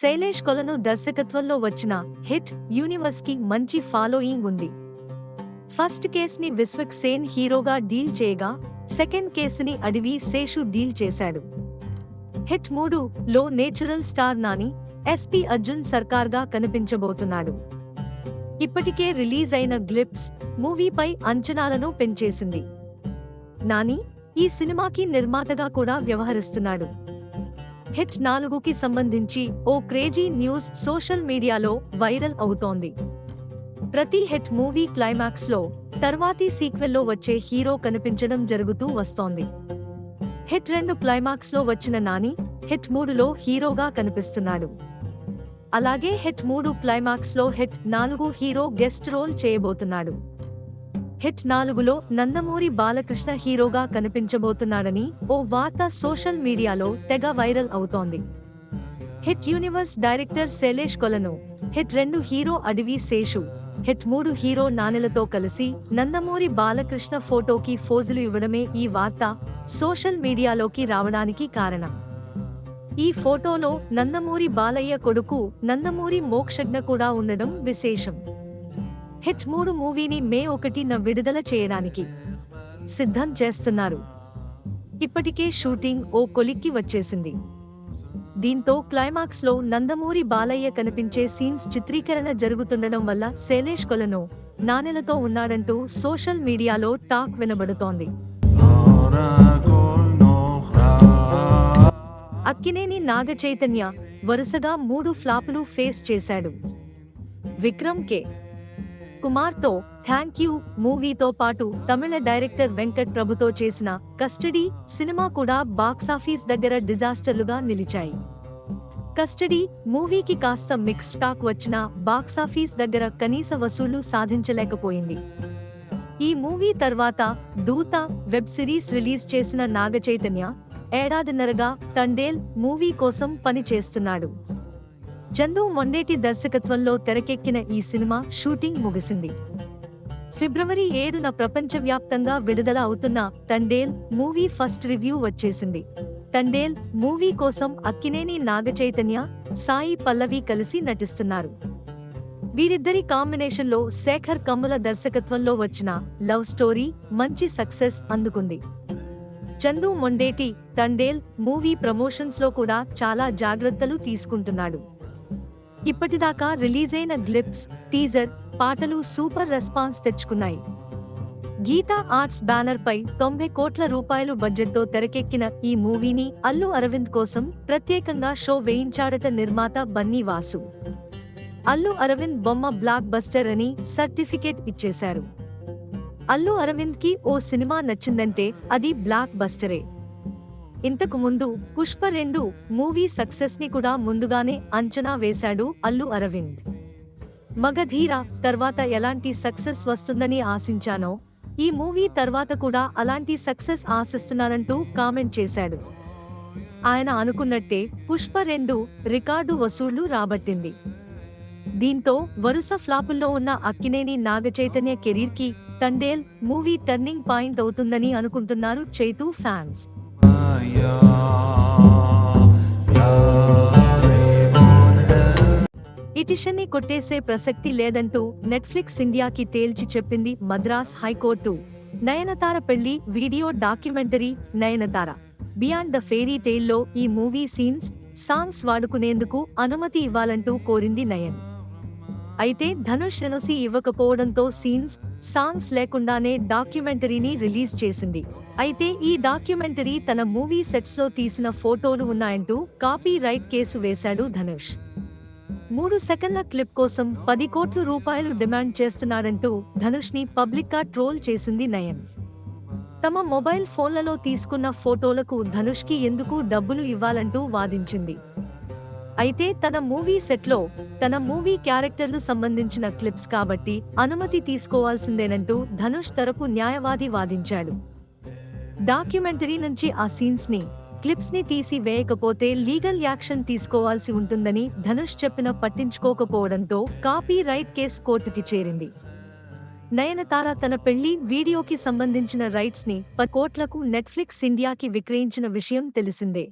శైలేష్ కొలను దర్శకత్వంలో వచ్చిన హిట్ యూనివర్స్కి మంచి ఫాలోయింగ్ ఉంది. ఫస్ట్ కేసుని విశ్వక్ సేన్ హీరోగా డీల్ చేయగా సెకండ్ కేసుని అడివి శేషు డీల్ చేశాడు. హిట్ మూడు లో natural star Nani SP Arjun సర్కార్గా కనిపించబోతున్నాడు. ఇప్పటికే రిలీజ్ అయిన గ్లిప్స్ మూవీపై అంచనాలను పెంచేసింది. నాని ఈ సినిమాకి నిర్మాతగా కూడా వ్యవహరిస్తున్నాడు. హిట్ నాలుగుకి సంబంధించి ఓ క్రేజీ న్యూస్ సోషల్ మీడియాలో వైరల్ అవుతోంది. ప్రతి హెట్ మూవీ క్లైమాక్స్లో తర్వాతి సీక్వెల్లో వచ్చే హీరో కనిపించడం జరుగుతూ వస్తోంది. హెట్ రెండు క్లైమాక్స్లో వచ్చిన నాని హెట్ మూడులో హీరోగా కనిపిస్తున్నాడు. అలాగే హెట్ మూడు క్లైమాక్స్లో హిట్ నాలుగు హీరో గెస్ట్ రోల్ చేయబోతున్నాడు. హిట్ నాలుగులో నందమూరి బాలకృష్ణ హీరోగా కనిపించబోతున్నాడని ఓ వార్త సోషల్ మీడియాలో తెగ వైరల్ అవుతోంది. హిట్ యూనివర్స్ డైరెక్టర్ శైలేష్ కొలను హిట్ రెండు హీరో అడవి శేషు హిట్ మూడు హీరో నానెలతో కలిసి నందమూరి బాలకృష్ణ ఫోటోకి ఫోజులు ఇవ్వడమే ఈ వార్త సోషల్ మీడియాలోకి రావడానికి కారణం. ఈ ఫోటోలో నందమూరి బాలయ్య కొడుకు నందమూరి మోక్షజ్ఞ కూడా ఉండడం విశేషం. హెచ్ మూడు మూవీని మే ఒకటిన విడుదల చేయడానికి సిద్ధం చేస్తున్నారు. ఇప్పటికే షూటింగ్ ఓ కొలిక్కి వచ్చేసింది. దీంతో క్లైమాక్స్లో నందమూరి బాలయ్య కనిపించే సీన్స్ చిత్రీకరణ జరుగుతుండడం వల్ల శైలేష్ కొలను నానెలతో ఉన్నాడంటూ సోషల్ మీడియాలో టాక్ వినబడుతోంది. అక్కినేని నాగ చైతన్య వరుసగా మూడు ఫ్లాపులు ఫేస్ చేశాడు. విక్రమ్ కే కుమార్తో థ్యాంక్ యూ మూవీతో పాటు తమిళ డైరెక్టర్ వెంకట్ ప్రభుతో చేసిన కస్టడీ సినిమా కూడా బాక్సాఫీస్ దగ్గర డిజాస్టర్లుగా నిలిచాయి. కస్టడీ మూవీకి కాస్త మిక్స్ టాక్ వచ్చినా బాక్సాఫీస్ దగ్గర కనీస వసూళ్ళు సాధించలేకపోయింది. ఈ మూవీ తర్వాత దూత వెబ్ సిరీస్ రిలీజ్ చేసిన నాగచైతన్య ఏడాదిన్నరగా తండేల్ మూవీ కోసం పని చేస్తున్నాడు చందు మొండేటి దర్శకత్వంలో తెరకెక్కిన ఈ సినిమా షూటింగ్ ముగిసింది. ఫిబ్రవరి ఏడున ప్రపంచవ్యాప్తంగా విడుదల అవుతున్న తండేల్ మూవీ ఫస్ట్ రివ్యూ వచ్చేసింది. తండేల్ మూవీ కోసం అక్కినేని నాగచైతన్య సాయి పల్లవి కలిసి నటిస్తున్నారు. వీరిద్దరి కాంబినేషన్లో శేఖర్ కమ్ముల దర్శకత్వంలో వచ్చిన లవ్ స్టోరీ మంచి సక్సెస్ అందుకుంది. చందు మొండేటి తండేల్ మూవీ ప్రమోషన్స్లో కూడా చాలా జాగ్రత్తలు తీసుకుంటున్నాడు. ఇప్పటిదాకా రిలీజైన గ్లిప్స్ టీజర్ పాటలు సూపర్ రెస్పాన్స్ తెచ్చుకున్నాయి. గీతా ఆర్ట్స్ బ్యానర్ పై తొంభై కోట్ల రూపాయలు బడ్జెట్తో తెరకెక్కిన ఈ మూవీని అల్లు అరవింద్ కోసం ప్రత్యేకంగా షో వేయించాడట నిర్మాత బన్నీ వాసు. అల్లు అరవింద్ బొమ్మ బ్లాక్ బస్టర్ అని సర్టిఫికేట్ ఇచ్చేశారు. అల్లు అరవింద్కి ఓ సినిమా నచ్చిందంటే అది బ్లాక్ బస్టరే. ఇంతకు ముందు పుష్ప రెండు మూవీ సక్సెస్ని కూడా ముందుగానే అంచనా వేశాడు అల్లు అరవింద్. మగధీర తర్వాత ఎలాంటి సక్సెస్ వస్తుందని ఆశించానో ఈ మూవీ తర్వాత కూడా అలాంటి సక్సెస్ ఆశిస్తున్నానంటూ కామెంట్ చేశాడు. ఆయన అనుకున్నట్టే పుష్ప రెండు రికార్డు వసూళ్ళు రాబట్టింది. దీంతో వరుస ఫ్లాపుల్లో ఉన్న అక్కినేని నాగచైతన్య కెరీర్కి తండేల్ మూవీ టర్నింగ్ పాయింట్ అవుతుందని అనుకుంటున్నారు చైతూ ఫ్యాన్స్. ఇటిషన్ని కొట్టేసే ప్రసక్తి లేదంటూ నెట్ఫ్లిక్స్ ఇండియాకి తేల్చి చెప్పింది మద్రాస్ హైకోర్టు. నయనతార పెళ్ళి video documentary Nayanthara. Beyond the fairy టేల్లో ఈ మూవీ సీన్స్ సాంగ్స్ వాడుకునేందుకు అనుమతి ఇవ్వాలంటూ కోరింది నయన్. అయితే ధనుష్ ఎనుసి ఇవ్వకపోవడంతో సీన్స్ సాంగ్స్ లేకుండానే డాక్యుమెంటరీని రిలీజ్ చేసింది. అయితే ఈ డాక్యుమెంటరీ తన మూవీ సెట్స్లో తీసిన ఫోటోలు ఉన్నాయంటూ కాపీ రైట్ కేసు వేశాడు ధనుష్. మూడు సెకండ్ల క్లిప్ కోసం పది కోట్ల రూపాయలు డిమాండ్ చేస్తున్నాడంటూ ధనుష్ని పబ్లిక్గా ట్రోల్ చేసింది నయన్. తమ మొబైల్ ఫోన్లలో తీసుకున్న ఫోటోలకు ధనుష్కి ఎందుకు డబ్బులు ఇవ్వాలంటూ వాదించింది. అయితే తన మూవీ సెట్లో తన మూవీ క్యారెక్టర్లు సంబంధించిన క్లిప్స్ కాబట్టి అనుమతి తీసుకోవాల్సిందేనంటూ ధనుష్ తరపు న్యాయవాది వాదించాడు. డాక్యుమెంటరీ నుంచి ఆ సీన్స్ని క్లిప్స్ని తీసి వేయకపోతే లీగల్ యాక్షన్ తీసుకోవాల్సి ఉంటుందని ధనుష్ చెప్పిన పట్టించుకోకపోవడంతో కాపీ రైట్ కేసు కోర్టుకి చేరింది. నయనతార తన పెళ్ళి వీడియోకి సంబంధించిన రైట్స్ని కోట్లకు నెట్ఫ్లిక్స్ ఇండియాకి విక్రయించిన విషయం తెలిసిందే.